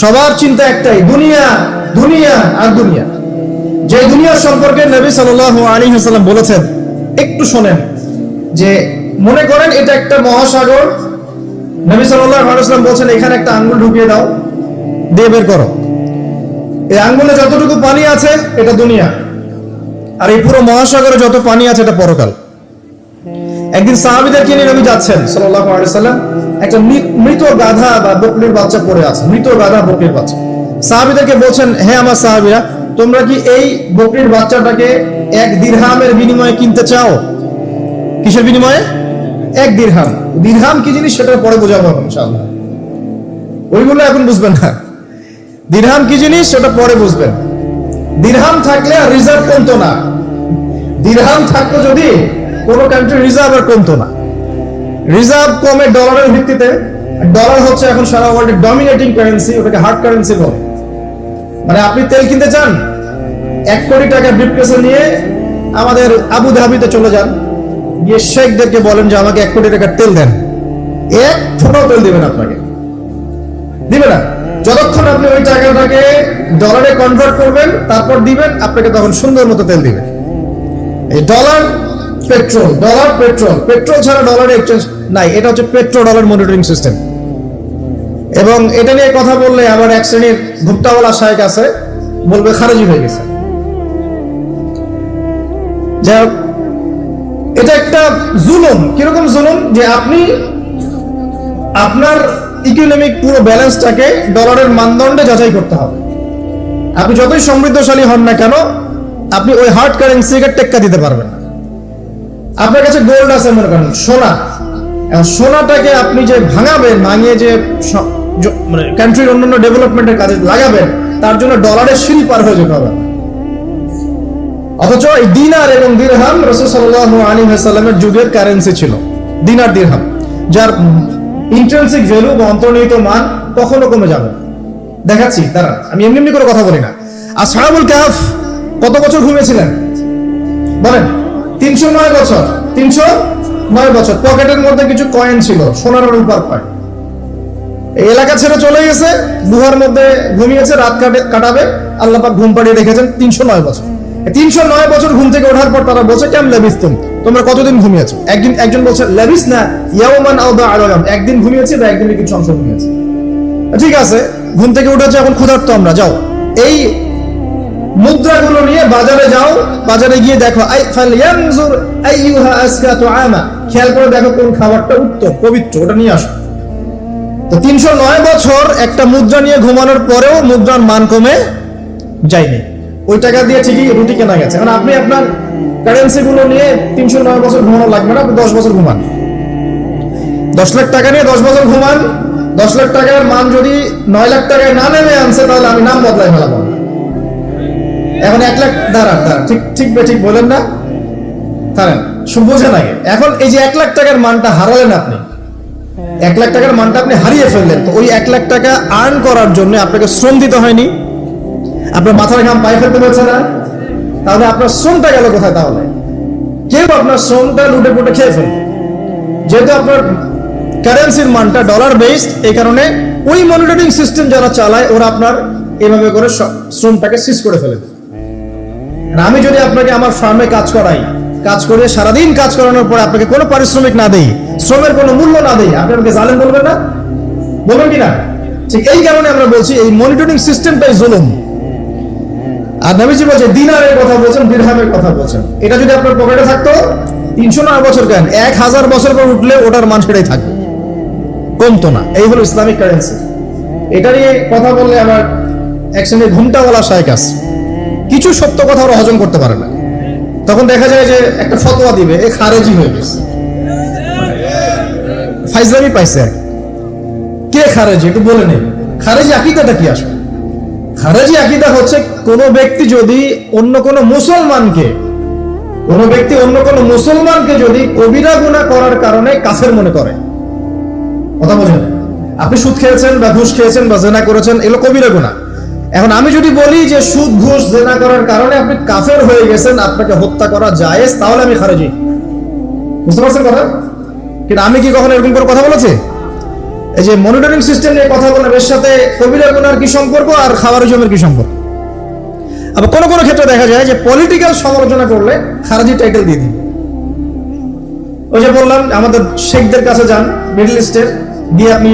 সবার চিন্তা একটাই, দুনিয়া দুনিয়া আর দুনিয়া। যে দুনিয়া সম্পর্কে নবী সাল্লাল্লাহু আলাইহি ওয়াসাল্লাম বলেছেন, একটু শোনেন, যে মনে করেন এটা একটা মহাসাগর। নবী আলাইহি বলছেন, এখানে একটা আঙ্গুল ঢুকিয়ে দাও, দিয়ে বের করো। এই আঙ্গুলে যতটুকু পানি আছে, এটা দুনিয়া। আর এই পুরো মহাসাগরে যত পানি আছে, এটা পরকাল। একদিন সাহাবিদেরকে নিয়ে নবী যাচ্ছেন সাল্লাল্লাহু আলাইহি সাল্লাম, একটা মৃত গাধা বা বকরির বাচ্চা পড়ে আছে, মৃত গাধা, বকরির বাচ্চা। সাহাবিদেরকে বলছেন, হে আমার সাহাবীরা, তোমরা কি এই বকরির বাচ্চাটাকে এক দিরহামের বিনিময়ে কিনতে চাও? কিসের বিনিময়ে? এক দিরহাম। দিরহাম কি জিনিস সেটা পরে বোঝাবো ইনশাআল্লাহ। ওইগুলো এখন বুঝবেন না। দিরহাম কি জিনিস সেটা পরে বুঝবেন। দিরহাম থাকলে আর রিজার্ভ কমতো না। দিরহাম থাকতো যদি কোন কান্ট্রি রিজার্ভ আর কমতো না। রিজার্ভ কমে ডলারের ভিত্তিতে ডলার হচ্ছে এখন সারা ওয়ার্ল্ডের ডমিনেটিং কারেন্সি ওটাকে হার্ড কারেন্সি বলে। মানে আপনি তেল কিনতে চান, এক কোটি টাকা ব্রিফকেসে নিয়ে আমাদের আবু ধাবিতে চলে যান। গিয়ে শেখদেরকে বলেন যে, আমাকে এক কোটি টাকার তেল দেন। এক ফোটাও তেল দিবেন আপনাকে। দিবে না। যতক্ষণ আপনি ওই টাকাটাকে ডলারে কনভার্ট করবেন, তারপর দিবেন, আপনাকে তখন সুন্দর মতো তেল দিবে এই dollar petrol, dollar petrol. Petrol ছাড়া ডলার এক্সচেঞ্জ নাই। এটা হচ্ছে পেট্রো ডলার মনিটরিং সিস্টেম এবং এটা নিয়ে কথা বললে আবার এক শ্রেণির ভুট্টাওয়ালা শাহেক আছে, বলবে খারেজি হয়ে গেছে। যাই এটা একটা জুলুম। কীরকম জুলুম? যে আপনি আপনার ইকোনমিক পুরো ব্যালেন্সটাকে ডলারের মানদণ্ডে যাচাই করতে হবে। আপনি যতই সমৃদ্ধশালী হন না কেন, আপনি ওই হার্ড কারেন্সিকে টেক্কা দিতে পারবেন আপনার কাছে গোল্ড আছে মনে করেন, সোনা। সোনাটাকে আপনি যে ভাঙাবেন, ভাঙিয়ে যে মানে কান্ট্রির অন্যান্য ডেভেলপমেন্টের কাজে লাগাবেন, তার জন্য ডলারের সিঁড়ি পার হয়ে যেতে হবে। অথচ এই দিনার এবং দিরহাম রসুল সাল্লাল্লাহু আলাইহি ওয়াসাল্লামের যুগের কারেন্সি ছিল, দিনার দিরহাম, যার ইন্ট্রেন্সিক ভ্যালু বা অন্তর্নিহিত মান কখনো কমে যাবে দেখাচ্ছি দাঁড়া আমি এমনি এমনি করে কথা বলি না। আর সাহাবুল কাফ কত বছর ঘুমিয়েছিলেন? বলেন। তিনশো নয় বছর, তিনশো নয় বছর। পকেটের মধ্যে কিছু কয়েন ছিল, সোনার রূপার কয়েন এলাকা ছেড়ে চলে গেছে গুহার মধ্যে ঘুমিয়েছে, রাত কাটে- কাটাবে। আল্লাহ পাক ঘুম পাড়িয়ে রেখেছেন তিনশো নয় বছর। তিনশো নয় বছর ঘুম থেকে ওঠার পর তারা বলছে কেমন লেবিস তুমি তোমরা কতদিন ঘুমিয়েছো? একদিন একজন বলছে, লেবিস না ইয়াওমান আও দা আলাম একদিন ঘুমিয়েছি বা একদিনে কিছু অংশ ঘুমিয়েছি। ঠিক আছে, ঘুম থেকে উঠেছে, এখন ক্ষুধার্ত আমরা, যাও। এই মুদ্রাগুলো নিয়ে বাজারে যাও, বাজারে গিয়ে দেখো খেয়াল করে দেখো কোন খাবারটা উত্তম, পবিত্র, ওটা নিয়ে আসো। তো তিনশো নয় বছর একটা মুদ্রা নিয়ে ঘুমানোর পরেও মুদ্রার মান কমে যায়নি। ওই টাকা দিয়ে ঠিকই রুটি কেনা গেছে। কারণ আপনি আপনার কারেন্সি গুলো নিয়ে তিনশো নয় বছর ঘুমানো লাগবে না, আপনি দশ বছর ঘুমান। দশ লাখ টাকা নিয়ে দশ বছর ঘুমান, দশ লাখ টাকার মান যদি নয় লাখ টাকায় না নেমে আনছে, তাহলে আমি নাম বদলাই ফেলাবো। এখন এক লাখ, দাঁড়ান দাঁড়ান, ঠিক ঠিক ঠিক বলেন না। দাঁড়ান বোঝেন আগে এখন এই যে এক লাখ টাকার মানটা হারালেন আপনি, এক লাখ টাকার মানটা আপনি হারিয়ে ফেললেন, তো ওই এক লাখ টাকা আর্ন করার জন্য আপনাকে শ্রম দিতে হয়নি। আপনার মাথার ঘাম পায়ে ফেলতে পারছে না? তাহলে আপনার শ্রমটা গেল কোথায় তাহলে? কেউ আপনার শ্রমটা লুটে পুটে খেয়ে ফেলবে। যেহেতু আপনার কারেন্সির মানটা ডলার বেসড এই কারণে ওই মনিটরিং সিস্টেম যারা চালায়, ওরা আপনার এভাবে করে শ্রমটাকে সিজ করে ফেলে। আমি যদি আপনাকে আমার ফার্মে কাজ করাই, কাজ করে সারাদিন কাজ করানোর পরে আপনাকে কোনো পারিশ্রমিক না দেই, শ্রমের কোনো মূল্য না দেই, আপনি আমাকে জালেম বলবেন না? বলবেন কি না? ঠিক এই কারণে আমরা বলছি এই মনিটরিং সিস্টেমটাই জুলুম। আর নবীজি বলছে, দিনারের কথা বলছেন, দিরহামের কথা বলছেন। এটা যদি আপনার পকেটে থাকতো, তিনশো নয় বছর কেন? এক হাজার বছর পর উঠলে ওটার মান সেটাই থাকবে কমতো না। এই হলো ইসলামিক কারেন্সি এটা নিয়ে কথা বললে আমার এক শ্রেণির ঘুমটাওয়ালা শায়ক আছে। কিছু সত্য কথা ওরা হজম করতে পারে না। তখন দেখা যায় যে একটা ফতোয়া দিবে, এ খারেজি হয়ে গেছে। ফাইজলামি পাইছে এক। কে। খারেজি? একটু বলে নেই। খারেজি আকিদাটা কি আসবে? খারেজি আকিদা হচ্ছে কোন ব্যক্তি যদি অন্য কোন মুসলমানকে, কোন ব্যক্তি অন্য কোন মুসলমানকে যদি কবিরা গুণা করার কারণে কাফের মনে করে। কথা বোঝেন আপনি সুদ খেয়েছেন বা ঘুষ খেয়েছেন বা জেনা করেছেন, এগুলো কবিরা গুণা এখন আমি যদি বলি যে সুদ, ঘুষ, জেনা করার কারণে আপনি কাফের হয়ে গেছেন, আপনাকে হত্যা করা জায়েজ, তাহলে আমি খারেজি। বুঝতে পারছেন কথা? কিন্তু আমি কি কখনো এরকম করে কথা বলেছি? এই যে মনিটরিং সিস্টেম নিয়ে কথা বললাম এর সাথে কবিরা গুনার কি সম্পর্ক আর খাওয়ারিজমের কি সম্পর্ক? আবার কোনো কোনো ক্ষেত্রে দেখা যায় যে পলিটিক্যাল সমালোচনা করলে খারাজি টাইটেল দিয়ে দিন। ওই যে বললাম, আমাদের শেখদের কাছে যান মিডল ইস্টের দিয়ে আপনি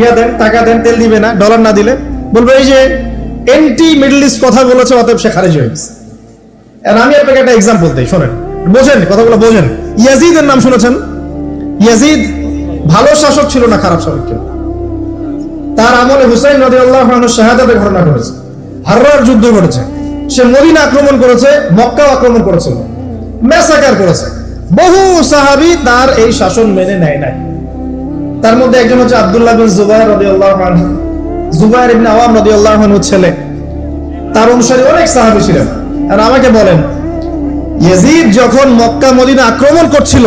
ইয়া দেন, টাকা দেন, তেল দিবে না ডলার না দিলে। বলবে এই যে এন্টি মিডল ইস্ট কথা বলেছে, অতএব সে খারিজ হয়ে গেছে। আমি আপনাকে একটা এক্সাম্পল দিই, শোনেন। বোঝেন, কথাগুলো বোঝেন। ইয়াজিদের নাম শুনেছেন? ইয়াজিদ ভালো শাসক ছিল না, খারাপ শাসক ছিল। তার আমলে হুসাইন নদী আল্লাহ শাহাদাতের ঘটনা ঘটেছে। হাররার যুদ্ধ ঘটেছে। সে মদিনা আক্রমণ করেছে মক্কা আক্রমণ করেছিল মেসাকার করেছে। বহু সাহাবি তার এই শাসন মেনে নেয় নাই। তার মধ্যে একজন হচ্ছে আব্দুল্লাহ বিন জুবাইর রাদিয়াল্লাহু আনহু। জুবাইর ইবনে আওয়াম রাদিয়াল্লাহু আনহু ছেলে। তার অনুসারী অনেক সাহাবী ছিলেন। আর আমাকে বলেন, ইয়াজিদ যখন মক্কা, মদিনা আক্রমণ করছিল,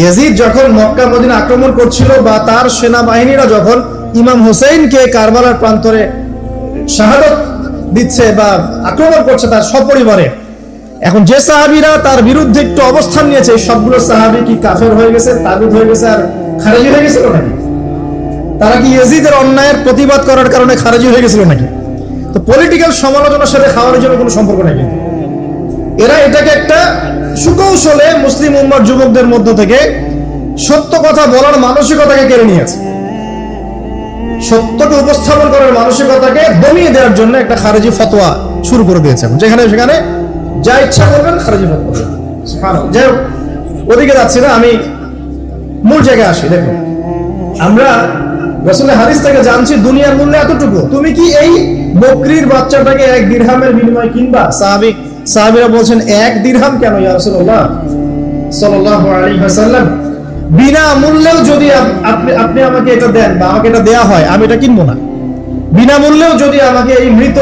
ইয়াজিদ যখন মক্কা, মদিনা আক্রমণ করছিল বা তার সেনাবাহিনীরা যখন ইমাম হোসেইনকে কারবালার প্রান্তরে শাহাদত দিচ্ছে বা আক্রমণ করছে তার সপরিবারে, এখন যে সাহাবীরা তার বিরুদ্ধে একটু অবস্থান নিয়েছে সবগুলো সাহাবী কি কাফের হয়ে গেছে, তাগুত হয়ে গেছে আর খারেজি হয়ে গেছিল নাকি? তারা কি ইয়াজিদের অন্যায়ের প্রতিবাদ করার কারণে খারেজি হয়ে গেছিল নাকি? তো পলিটিক্যাল সমালোচনার সাথে খাওয়ার জন্য কোনো সম্পর্ক নেই কিন্তু। এরা এটাকে একটা সুকৌশলে মুসলিম উম্মার যুবকদের মধ্য থেকে সত্য কথা বলার মানসিকতাকে কেড়ে নিয়েছে। সত্যকে উপস্থাপন করার মানসিকতাকে দমিয়ে দেওয়ার জন্য একটা খারেজি ফতোয়া শুরু করে দিয়েছে। যেখানে সেখানে যা ইচ্ছা করবেন খারেজি ফতোয়া যাই হোক, ওদিকে যাচ্ছি না, আমি মূল জায়গায় আসি, দেখুন। আমরা রসুলের হাদিস থেকে জানছি, দুনিয়ার মূল্য এতটুকু। তুমি কি এই বকরির বাচ্চাটাকে এক দিরহামের বিনিময়ে কিনবা? সাহাবি, সাহাবিরা বলছেন, এক দিরহাম কেন ইয়া রাসূলুল্লাহ? সাল্লাল্লাহু আলাইহি ওয়াসাল্লাম, বিনা মূল্যেও যদি আপ- আপনি আপনি আমাকে এটা দেন বা আমাকে এটা দেয়া হয়, আমি এটা কিনবো না। বিনা মূল্যেও যদি আমাকে এই মৃত